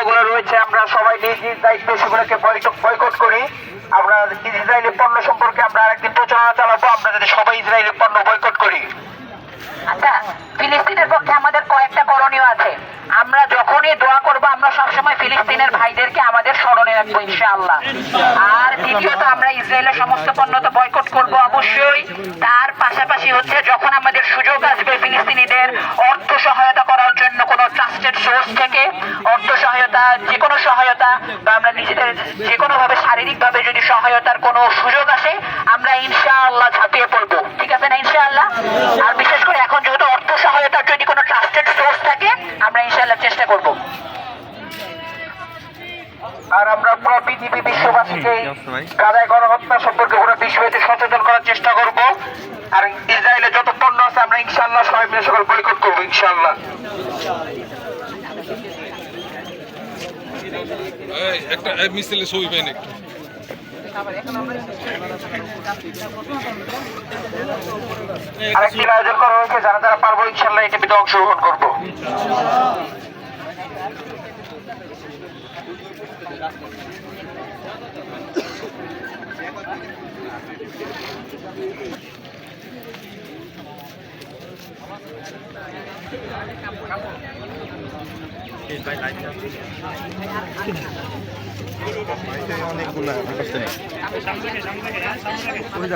পণ্যগুলো রয়েছে, আমরা সবাই নিজ নিজ দায়িত্বে সেগুলোকে বয়কট করি। আমরা ইসরায়েলি পণ্য সম্পর্কে আমরা আরেকদিন প্রচারণা চালাবো, আমরা যাতে সবাই ইসরায়েলি পণ্য বয়কট করি। আচ্ছা ফিলিস্তিনের পক্ষে আমাদের কয়েকটা করণীয় আছে। আমরা যখনই দোয়া করব, আমরা সবসময় ফিলিস্তিনের ভাইদেরকে আমাদের স্মরণে রাখব, ইনশাআল্লাহ। আর দ্বিতীয়ত, আমরা ইসরায়েলের সমস্ত পণ্য তো বয়কট করব অবশ্যই। তার পাশাপাশি হচ্ছে, যখন আমাদের সুযোগ আসবে সোর্স থেকে অর্থ সহায়তা যে কোনো সহায়তা বা আমরা নিজেদের যে কোনোভাবে শারীরিকভাবে যদি সহায়তার কোনো সুযোগ আসে আমরা ইনশাআল্লাহ ঝাঁপিয়ে পড়ব। ঠিক আছে না ইনশাআল্লাহ? আর বিশেষ করে এখন যেহেতু অর্থ সহায়তার যদি কোনো ট্রাস্টেড সোর্স থাকে আমরা ইনশাআল্লাহ চেষ্টা করব। আর আমরা পুরো পৃথিবী বিশ্ববাসীকে গাদায় গণহত্যা সম্পর্কে পুরো বিশ্ববাসী সচেতন করার চেষ্টা করব। আর ইসরায়েলের যত পণ্য আছে আমরা ইনশাআল্লাহ সবাই মিলে সকল বয়কট করব ইনশাআল্লাহ এই, একটা মিছিলে ছবি পাইন একটু। আয়োজন করা যারা যারা পারব ইনশাআল্লাহ এই অংশগ্রহণ করব। অনেকগুলো ওই